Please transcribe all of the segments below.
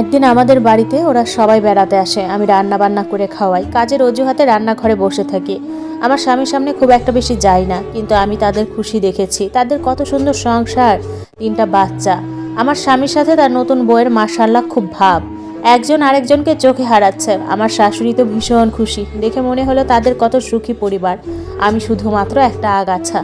একদিন আমাদের বাড়িতে ওরা সবাই বেড়াতে আসে, আমি রান্না বান্না করে খাওয়াই, কাজের অজুহাতে রান্নাঘরে বসে থাকি। আমার স্বামীর সামনে খুব একটা বেশি যাই না, কিন্তু আমি তাদের খুশি দেখেছি, তাদের কত সুন্দর সংসার, তিনটা বাচ্চা। আমার স্বামীর সাথে তার নতুন বইয়ের মার্শাল্লাহ খুব ভাব। একজন আরেকজনকে চোখে হারাচ্ছে, আমার শাশুড়ি তো ভীষণ খুশি, দেখে মনে হলো তাদের কত সুখী পরিবার। আমি শুধুমাত্র একটা আগাছা।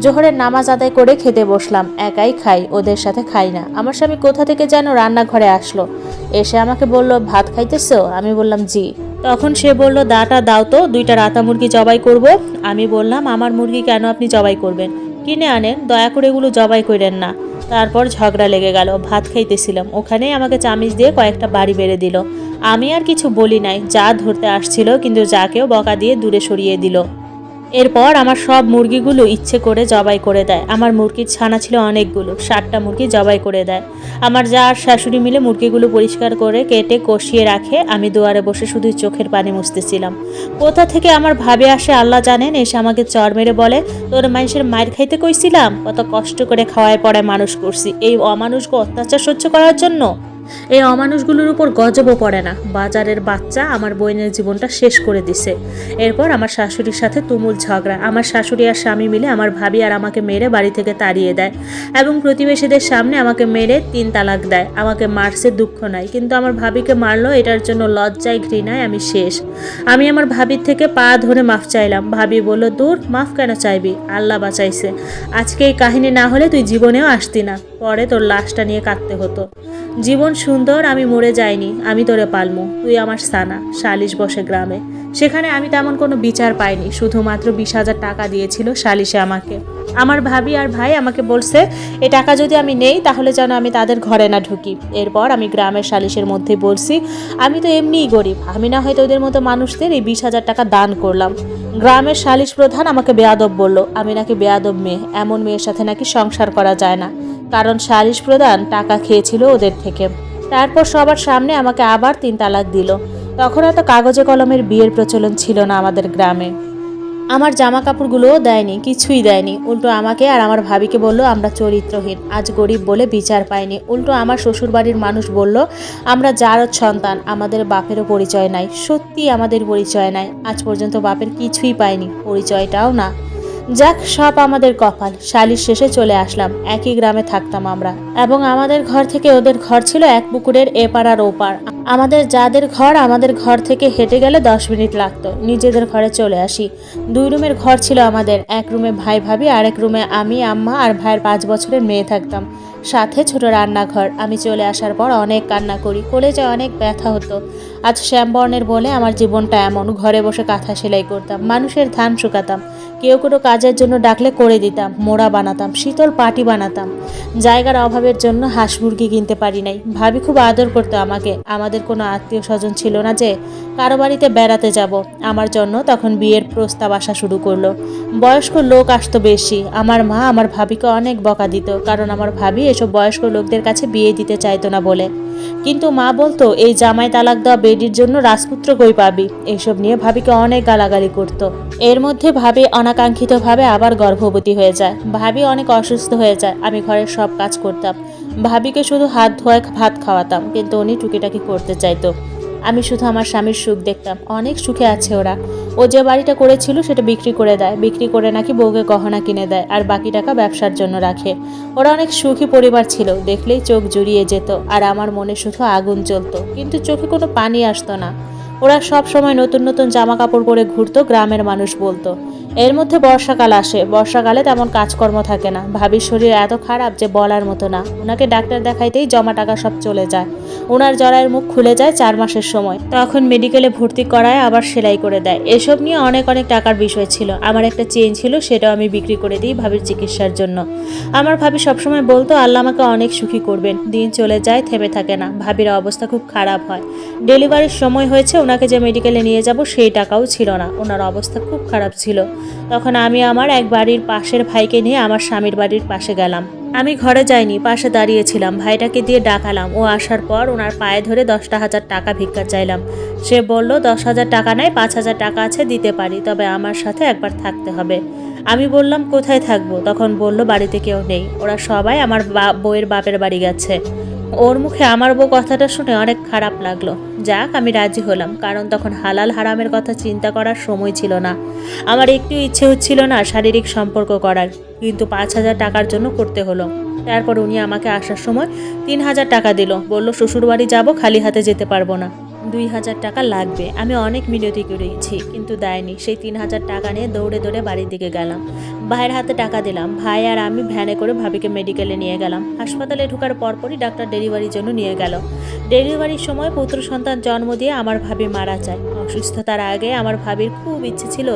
জোহরের নামাজ আদায় করে খেতে বসলাম। একাই খাই, ওদের সাথে খাই না। আমার স্বামী কোথা থেকে যেন রান্নাঘরে আসলো। এসে আমাকে বলল, ভাত খাইতেছো? আমি বললাম, জি। তখন সে বলল, দাটা দাও তো, দুইটা রাতা মুরগি জবাই করব। আমি বললাম, আমার মুরগি কেন আপনি জবাই করবেন? কিনে আনেন, দয়া করে এগুলো জবাই করেন না। তারপর ঝগড়া লেগে গেল, ভাত খাইতেছিলাম। ওখানেই আমাকে চামিচ দিয়ে কয়েকটা বাড়ি বেড়ে দিল। আমি আর কিছু বলি নাই, যা ধরতে আসছিল, কিন্তু যাকেও বকা দিয়ে দূরে সরিয়ে দিল। এরপর আমার সব মুরগিগুলো ইচ্ছে করে জবাই করে দেয়। আমার মুরগির ছানা ছিল অনেকগুলো ষাটটা মুরগি জবাই করে দেয়। আমার যা আর শাশুড়ি মিলে মুরগিগুলো পরিষ্কার করে কেটে কষিয়ে রাখে, আমি দুয়ারে বসে শুধু চোখের পানি মুছতেছিলাম। কোথা থেকে আমার ভাবে আসে আল্লাহ জানেন, এসে আমাকে চর মেরে বলে, তোর মানুষের মায়ের খাইতে কইছিলাম? কত কষ্ট করে খাওয়ায় পড়ায় মানুষ করছি, এই অমানুষকে অত্যাচার সহ্য করার জন্য? এই অমানুষগুলোর উপর গজবও পড়ে না। বাজারের বাচ্চা আমার বোনের জীবনটা শেষ করে দিছে। এরপর আমার শাশুড়ির সাথে তুমুল ঝগড়া। আমার শাশুড়ি আর স্বামী মিলে আমার ভাবি আর আমাকে মেরে বাড়ি থেকে তাড়িয়ে দেয় এবং প্রতিবেশীদের সামনে আমাকে মেরে তিন তালাক দেয়। আমাকে মারছে দুঃখ নাই, কিন্তু আমার ভাবিকে মারলো, এটার জন্য লজ্জায়, ঘৃণায় আমি শেষ। আমি আমার ভাবির থেকে পা ধরে মাফ চাইলাম। ভাবি বলল, দূর, মাফ কেন চাইবি? আল্লাহ বাঁচাইছে। আজকে এই কাহিনী না হলে তুই জীবনেও আসতি না। পরে তোর লাশটা নিয়ে কাঁদতে হতো। জীবন সুন্দর, আমি মরে যাইনি, আমি তোরে পালমু, তুই আমার সানা, সালিশ বসে গ্রামে। সেখানে আমি তেমন কোনো বিচার পাইনি, শুধুমাত্র বিশ হাজার টাকা দিয়েছিল সালিশে আমাকে। আমার ভাবি আর ভাই আমাকে বলছে, এ টাকা যদি আমি নেই, তাহলে যেন আমি তাদের ঘরে না ঢুকি। এরপর আমি গ্রামের সালিশের মধ্যে বলছি, আমি তো এমনিই গরিব, আমি না হয়তো ওদের মতো মানুষদের এই বিশ হাজার টাকা দান করলাম। গ্রামের সালিশ প্রধান আমাকে বেয়াদব বলল, আমি নাকি বেয়াদব মেয়ে, এমন মেয়ের সাথে নাকি সংসার করা যায় না। কারণ সালিশ প্রধান টাকা খেয়েছিল ওদের থেকে। তারপর সবার সামনে আমাকে আবার তিন তালাক দিল। তখন এত কাগজে কলমের বিয়ের প্রচলন ছিল না আমাদের গ্রামে। আমার জামা কাপড়গুলোও দেয়নি, কিছুই দেয়নি। উল্টো আমাকে আর আমার ভাবিকে বলল, আমরা চরিত্রহীন, আজ গরিব বলে বিচার পাইনি। উল্টো আমার শ্বশুরবাড়ির মানুষ বলল, আমরা জারদ সন্তান, আমাদের বাপেরও পরিচয় নাই। সত্যি আমাদের পরিচয় নাই। আজ পর্যন্ত বাপের কিছুই পাইনি, পরিচয়টাও না। যাক, সব আমাদের কপাল। শালির শেষে চলে আসলাম। একই গ্রামে থাকতাম আমরা। এবং আমাদের ঘর থেকে ওদের ঘর ছিল এক পুকুরের এপার আর ওপার। আমাদের যাদের ঘর, আমাদের ঘর থেকে হেঁটে গেলে দশ মিনিট লাগতো। নিজেদের ঘরে চলে আসি। দুই রুমের ঘর ছিল আমাদের। এক রুমে ভাই ভাবি আর এক রুমে আমি, আম্মা আর ভাইয়ের পাঁচ বছরের মেয়ে থাকতাম। সাথে ছোট রান্নাঘর। আমি চলে আসার পর অনেক কান্না করি। কলেজে অনেক ব্যথা হতো। আজ শ্যামবর্ণের বলে আমার জীবনটা এমন। ঘরে বসে কাঁথা সেলাই করতাম। মানুষের ধান শুকাতাম। কেউ কোনো কাজের জন্য ডাকলে করে দিতাম, মোড়া বানাতাম, শীতল পাটি বানাতাম। জায়গার অভাবের জন্য হাঁস মুরগি কিনতে পারি নাই। ভাবি খুব আদর করতো আমাকে। আমাদের কোনো আত্মীয় স্বজন ছিল না যে কারও বাড়িতে বেড়াতে যাব। আমার জন্য তখন বিয়ের প্রস্তাব আসা শুরু করল। বয়স্ক লোক আসতো বেশি। আমার মা আমার ভাবিকে অনেক বকা দিত, কারণ আমার ভাবি এসব বয়স্ক লোকদের কাছে বিয়ে দিতে চাইতো না বলে। কিন্তু মা বলতো, এই জামাই তালাক দেওয়া বেডির জন্য রাজপুত্র কই পাবি? এইসব নিয়ে ভাবিকে অনেক গালাগালি করত। এর মধ্যে ভাবি অনাকাঙ্ক্ষিতভাবে আবার গর্ভবতী হয়ে যায়। ভাবি অনেক অসুস্থ হয়ে যায়। আমি ঘরের সব কাজ করতাম। ভাবিকে শুধু হাত ধোয়া ভাত খাওয়াতাম, কিন্তু উনি টুকিটাকি করতে চাইতো। আমি শুধু আমার স্বামীর সুখ দেখতাম। অনেক সুখে আছে ওরা। ও যে বাড়িটা করেছিল সেটা বিক্রি করে দেয়। বিক্রি করে নাকি বউকে গহনা কিনে দেয় আর বাকি টাকা ব্যবসার জন্য রাখে। ওরা অনেক সুখী পরিবার ছিল। দেখলেই চোখ জুড়িয়ে যেত আর আমার মনে শুধু আগুন জ্বলতো। কিন্তু চোখে কোনো পানি আসতো না। ওরা সব সময় নতুন নতুন জামা কাপড় পরে ঘুরতো, গ্রামের মানুষ বলতো। এর মধ্যে বর্ষাকাল আসে। বর্ষাকালে তেমন কাজকর্ম থাকে না। ভাবির শরীর এত খারাপ যে বলার মতো না। ওনাকে ডাক্তার দেখাইতেই জমা টাকা সব চলে যায়। ওনার জরায়ের মুখ খুলে যায় চার মাসের সময়। তখন মেডিকেলে ভর্তি করায় আবার সেলাই করে দেয়। এসব নিয়ে অনেক অনেক টাকার বিষয় ছিল। আমার একটা চেন ছিল, সেটাও আমি বিক্রি করে দিই ভাবির চিকিৎসার জন্য। আমার ভাবি সবসময় বলতো, আল্লাহ আমাকে অনেক সুখী করবেন। দিন চলে যায়, থেমে থাকে না। ভাবির অবস্থা খুব খারাপ হয়। ডেলিভারির সময় হয়েছে ওনাকে যে মেডিকেলে নিয়ে যাব, সেই টাকাও ছিল না। ওনার অবস্থা খুব খারাপ ছিল। তখন আমি আমার এক বাড়ির পাশের ভাইকে নিয়ে আমার স্বামীর বাড়ির পাশে গেলাম। আমি ঘরে যাইনি, পাশে দাঁড়িয়েছিলাম। ভাইটাকে দিয়ে ডাকালাম। ও আসার পর ওনার পায়ে ধরে দশটা হাজার টাকা ভিক্ষা চাইলাম। সে বলল, দশ হাজার টাকা নাই, পাঁচ হাজার টাকা আছে, দিতে পারি, তবে আমার সাথে একবার থাকতে হবে। আমি বললাম, কোথায় থাকব? তখন বলল, বাড়িতে কেউ নেই। ওরা সবাই আমার বা- বউয়ের বাপের বাড়ি গেছে। ওর মুখে আমার বউ কথাটা শুনে অনেক খারাপ লাগল। যাক, আমি রাজি হলাম, কারণ তখন হালাল হারামের কথা চিন্তা করার সময় ছিল না। আমার একটু ইচ্ছে হচ্ছিল না শারীরিক সম্পর্ক করার, কিন্তু পাঁচ হাজার টাকার জন্য করতে হলো। তারপর উনি আমাকে আসার সময় তিন হাজার টাকা দিল, বলল, শ্বশুরবাড়ি যাব, খালি হাতে যেতে পারব না। দুই হাজার টাকা লাগবে। আমি অনেক মিনতি করেছি, কিন্তু দেয়নি। সেই তিন হাজার টাকা নিয়ে দৌড়ে দৌড়ে বাড়ির দিকে গেলাম। ভাইয়ের হাতে টাকা দিলাম। ভাই আর আমি ভ্যানে করে ভাবিকে মেডিকেলে নিয়ে গেলাম। হাসপাতালে ঢোকার পরপরই ডাক্তার ডেলিভারির জন্য নিয়ে গেল। ডেলিভারির সময় পুত্র সন্তান জন্ম দিয়ে আমার ভাবি মারা যায়। অসুস্থতার আগে আমার ভাবির খুব ইচ্ছে ছিল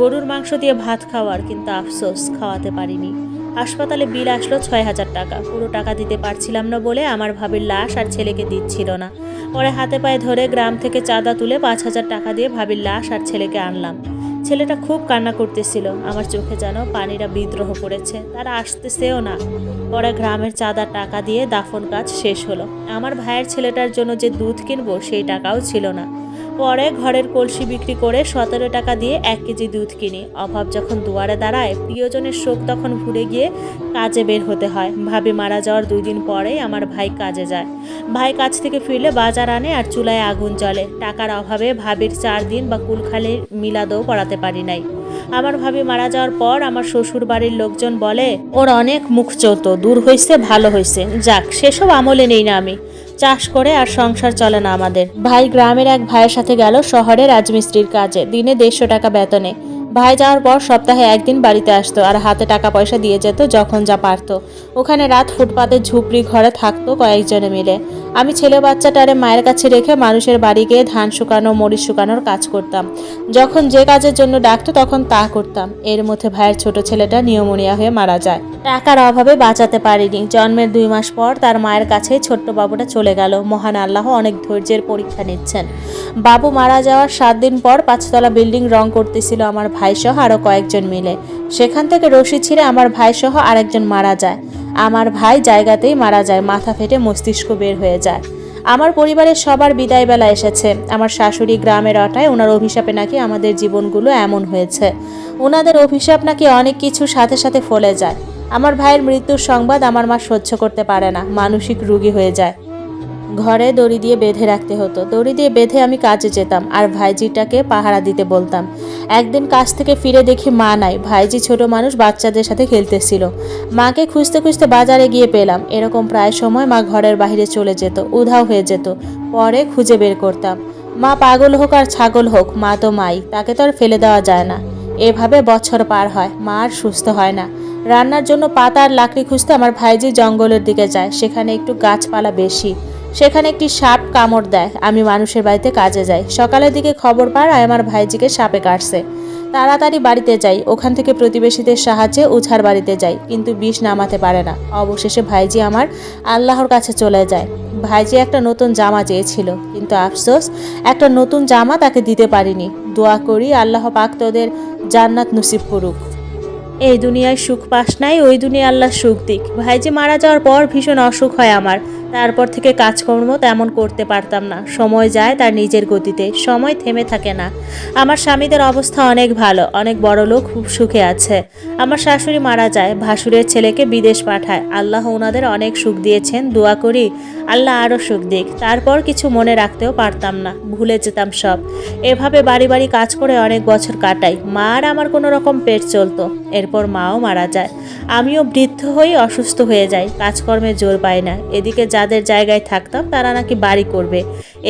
গরুর মাংস দিয়ে ভাত খাওয়ার, কিন্তু আফসোস, খাওয়াতে পারিনি। হাসপাতালে বিল আসলো ছয় হাজার টাকা। পুরো টাকা দিতে পারছিলাম না বলে আমার ভাবির লাশ আর ছেলেকে দিচ্ছিল না। পরে হাতে পায়ে ধরে গ্রাম থেকে চাঁদা তুলে পাঁচ হাজার টাকা দিয়ে ভাবির লাশ আর ছেলেকে আনলাম। ছেলেটা খুব কান্না করতেছিল। আমার চোখে যেন পানিরা বিদ্রোহ করেছে। তারা আসতেছেও না। পরে গ্রামের চাঁদার টাকা দিয়ে দাফন কাজ শেষ হলো। আমার ভাইয়ের ছেলেটার জন্য যে দুধ কিনবো সেই টাকাও ছিল না। পরে ঘরের কলসি বিক্রি করে সতেরো টাকা দিয়ে এক কেজি দুধ কিনি। অভাব যখন দুয়ারে দাঁড়ায়, প্রিয়জনের শোক তখন ভুলে গিয়ে কাজে বের হতে হয়। ভাবি মারা যাওয়ার দুই দিন পরেই আমার ভাই কাজে যায়। ভাই কাজ থেকে ফিরলে বাজার আনে আর চুলায় আগুন জ্বলে। টাকার অভাবে ভাবির চার দিন বা কুলখালির মিলাদও পড়াতে পারি নাই। আমার ভাবি মারা যাওয়ার পর আমার শ্বশুর বাড়ির লোকজন বলে, ওর অনেক মুখ চলতো দূর হয়েছে ভালো হয়েছে যাক, সেসব আমলে নেই না আমি। চাষ করে আর সংসার চলে না আমাদের। ভাই গ্রামের এক ভাইয়ের সাথে গেল শহরে রাজমিস্ত্রির কাজে। দিনে দেড়শো টাকা বেতনে। ভাই যাওয়ার পর সপ্তাহে একদিন বাড়িতে আসতো আর হাতে টাকা পয়সা দিয়ে যেত যখন যা পারতো। ওখানে রাত ফুটপাতে ঝুপড়ি ঘরে থাকতো কয়েকজনে মিলে। আমি ছেলে বাচ্চাটারে মায়ের কাছে রেখে মানুষের বাড়ি গিয়ে ধান শুকানো, মরিচ শুকানোর কাজ করতাম। যখন যে কাজের জন্য ডাকতো তখন তা করতাম। এর মধ্যে ভাইয়ের ছোট ছেলেটা নিয়মোনিয়া হয়ে মারা যায়। টাকার অভাবে বাঁচাতে পারিনি। জন্মের দুই মাস পর তার মায়ের কাছে ছোট্ট বাবুটা চলে গেল। মহান আল্লাহ অনেক ধৈর্যের পরীক্ষা নিচ্ছেন। বাবু মারা যাওয়ার সাত দিন পর পাঁচতলা বিল্ডিং রং করতেছিল আমার ভাইসহ আরও কয়েকজন মিলে। সেখান থেকে রশি ছিঁড়ে আমার ভাইসহ আরেকজন মারা যায়। আমার ভাই জায়গাতেই মারা যায়, মাথা ফেটে মস্তিষ্ক বের হয়ে যায়। আমার পরিবারের সবার বিদায় বেলা এসেছে। আমার শাশুড়ি গ্রামের অটায় ওনার অভিশাপে নাকি আমাদের জীবনগুলো এমন হয়েছে। ওনাদের অভিশাপ নাকি অনেক কিছু সাথে সাথে ফলে যায়। আমার ভাইয়ের মৃত্যুর সংবাদ আমার মা সহ্য করতে পারে না, মানসিক রুগী হয়ে যায়। ঘরে দড়ি দিয়ে বেঁধে রাখতে হতো। দড়ি দিয়ে বেঁধে আমি কাজে যেতাম, আর ভাইজিটাকে পাহারা দিতে বলতাম। একদিন কাজ থেকে ফিরে দেখি মা নাই, ভাইজি ছোট মানুষ বাচ্চাদের সাথে খেলতেছিল। মাকে খুঁজতে খুঁজতে বাজারে গিয়ে পেলাম। এরকম প্রায় সময় মা ঘরের বাইরে চলে যেত, উধাও হয়ে যেত। পরে খুঁজে বের করতাম। মা পাগল হোক আর ছাগল হোক, মা তো মাই, তাকে তো আর ফেলে দেওয়া যায় না। এভাবে বছর পার হয়, মা আর সুস্থ হয় না। রান্নার জন্য পাতা আর লাকড়ি খুঁজতে আমার ভাইজি জঙ্গলের দিকে যায়, সেখানে একটু গাছপালা বেশি। সেখানে একটি সাপ কামড় দেয়। আমি মানুষের বাড়িতে কাজে যাই। সকালের দিকে খবর পায় আমার ভাইজিকে সাপে কাটছে। তাড়াতাড়ি বাড়িতে যাই। ওখান থেকে প্রতিবেশীদের সাহায্যে উঝার বাড়িতে যাই, কিন্তু বিষ নামাতে পারে না। অবশেষে ভাইজি আমার আল্লাহর কাছে চলে যায়। ভাইজি একটা নতুন জামা চেয়েছিল, কিন্তু আফসোস, একটা নতুন জামা তাকে দিতে পারিনি। দোয়া করি আল্লাহ পাক তোদের জান্নাত নসিব করুক। এই দুনিয়ায় সুখ পাস নাই, ওই দুনিয়া আল্লাহ সুখ দিক। ভাইজি মারা যাওয়ার পর ভীষণ অসুখ হয় আমার। তারপর থেকে কাজকর্ম তেমন করতে পারতাম না। সময় যায় তার নিজের গতিতে। সময় থেমে থাকে না। আমার স্বামীদের অবস্থা অনেক ভালো। অনেক বড় লোক খুব সুখে আছে। আমার শাশুড়ি মারা যায়। ভাসুরের ছেলেকে বিদেশ পাঠায়। আল্লাহ ওনাদের অনেক সুখ দিয়েছেন। দোয়া করি আল্লাহ আরও সুখ দিক। তারপর কিছু মনে রাখতেও পারতাম না, ভুলে যেতাম সব। এভাবে বাড়ি বাড়ি কাজ করে অনেক বছর কাটাই। মা আর আমার কোনো রকম পেট চলতো, এরপর মাও মারা যায়। আমিও বৃদ্ধ হয়ে অসুস্থ হয়ে যাই, কাজকর্মে জোর পাই না। এদিকে যাদের জায়গায় থাকতাম, তারা নাকি বাড়ি করবে।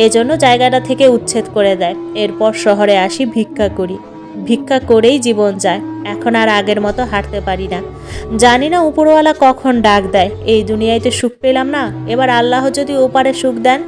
এজন্য জায়গাটা থেকে উচ্ছেদ করে দেয়। এরপর শহরে আসি ভিক্ষা করি। ভিক্ষা করেই জীবন যায়। এখন আর আগের মতো হাঁটতে পারি না। জানি না উপরওয়ালা কখন ডাক দেয়। এই দুনিয়ায় তো সুখ পেলাম না। এবার আল্লাহ যদি ওপারে সুখ দেন।